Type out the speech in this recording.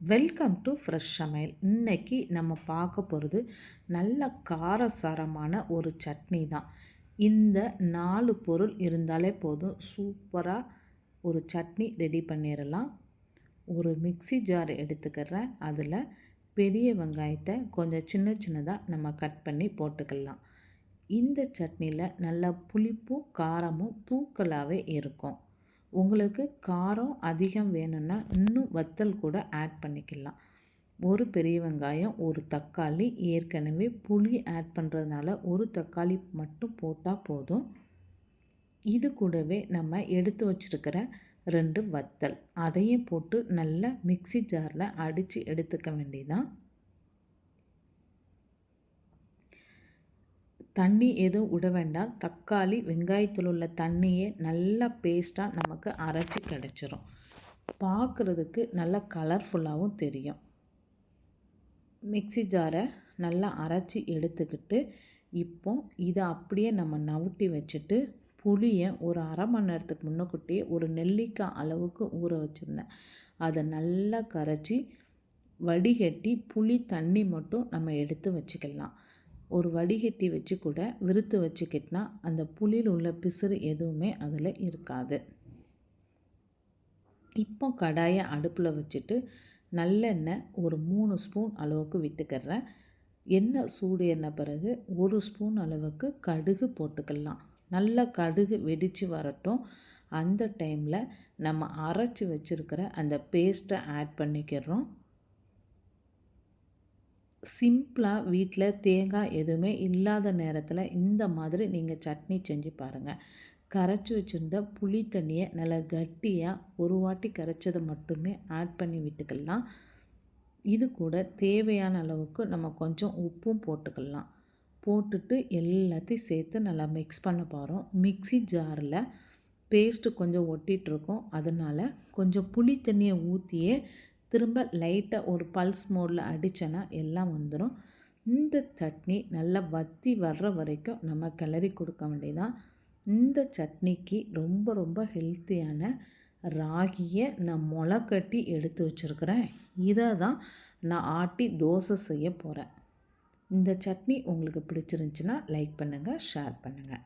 Welcome to fresh சமையல் இன்றைக்கி நம்ம பார்க்க போகிறது நல்ல காரசாரமான ஒரு சட்னி தான். இந்த நாலு பொருள் இருந்தாலே போதும் சூப்பராக ஒரு சட்னி ரெடி பண்ணிடலாம் ஒரு மிக்சி ஜார் எடுத்துக்கிறேன். அதில் பெரிய வெங்காயத்தை கொஞ்சம் சின்ன சின்னதாக நம்ம கட் பண்ணி போட்டுக்கலாம். இந்த சட்னியில் நல்லா புளிப்பும் காரமும் தூக்கலாகவே இருக்கும். உங்களுக்கு காரம் அதிகம் வேணும்னா இன்னும் வத்தல் கூட ஆட் பண்ணிக்கலாம். ஒரு பெரிய வெங்காயம் ஒரு தக்காளி ஏற்கனவே புளி ஆட் பண்ணுறதுனால ஒரு தக்காளி மட்டும் போட்டால் போதும். இது கூடவே நம்ம எடுத்து வச்சுருக்கிற ரெண்டு வத்தல் அதையும் போட்டு நல்லா மிக்சி ஜாரில் அடித்து எடுத்துக்க வேண்டியதான் தண்ணி எதுவும் விட வேண்டாம். தக்காளி வெங்காயத்தில் உள்ள தண்ணியே நல்லா பேஸ்ட்டாக நமக்கு அரைச்சி கிடச்சிரும். பார்க்குறதுக்கு நல்லா கலர்ஃபுல்லாகவும் தெரியும். மிக்சி ஜாரை நல்லா அரைச்சி எடுத்துக்கிட்டு இப்போ இதை அப்படியே நம்ம நவுட்டி வச்சுட்டு புளியை ஒரு அரை மணி நேரத்துக்கு முன்னக்கூட்டியே ஒரு நெல்லிக்காய் அளவுக்கு ஊற வச்சுருந்தேன். அதை நல்லா கரைச்சி வடிகட்டி புளி தண்ணி மட்டும் நம்ம எடுத்து வச்சுக்கலாம். ஒரு வடிகட்டி வச்சு கூட விருத்து வச்சுக்கிட்டனா அந்த புளியில் உள்ள பிசுறு எதுவுமே அதில் இருக்காது. இப்போ கடாயை அடுப்பில் வச்சுட்டு நல்லெண்ணெய் ஒரு மூணு ஸ்பூன் அளவுக்கு விட்டுக்கிறேன். எண்ணெய் சூடு எண்ணெய் பிறகு ஒரு ஸ்பூன் அளவுக்கு கடுகு போட்டுக்கலாம். நல்ல கடுகு வெடித்து வரட்டும். அந்த டைமில் நம்ம அரைச்சி வச்சுருக்கிற அந்த பேஸ்ட்டை ஆட் பண்ணிக்கிறோம். சிம்பிளாக வீட்டில் தேங்காய் எதுவுமே இல்லாத நேரத்தில் இந்த மாதிரி நீங்கள் சட்னி செஞ்சு பாருங்கள் கரைச்சி வச்சுருந்த புளி தண்ணியை நல்லா கட்டியாக ஒரு வாட்டி கரைச்சதை மட்டுமே ஆட் பண்ணி விட்டுக்கலாம். இது கூட தேவையான அளவுக்கு நம்ம கொஞ்சம் உப்பும் போட்டுக்கலாம். போட்டுட்டு எல்லாத்தையும் சேர்த்து நல்லா மிக்ஸ் பண்ண போகிறோம் மிக்சி ஜாரில் பேஸ்ட்டு கொஞ்சம் ஒட்டிகிட்ருக்கோம் அதனால் கொஞ்சம் புளி தண்ணியை ஊற்றியே திரும்ப லைட்டாக ஒரு பல்ஸ் மோடில் அடித்தோன்னா எல்லாம் வந்துடும் இந்த சட்னி நல்லா வத்தி வர்ற வரைக்கும் நம்ம கிளறி கொடுக்க வேண்டியதான் இந்த சட்னிக்கு ரொம்ப ரொம்ப ஹெல்த்தியான ராகியை நான் முளை கட்டி எடுத்து வச்சுருக்கிறேன். இதை தான் நான் ஆட்டி தோசை செய்ய போகிறேன் இந்த சட்னி உங்களுக்கு பிடிச்சிருந்துச்சின்னா லைக் பண்ணுங்கள் ஷேர் பண்ணுங்கள்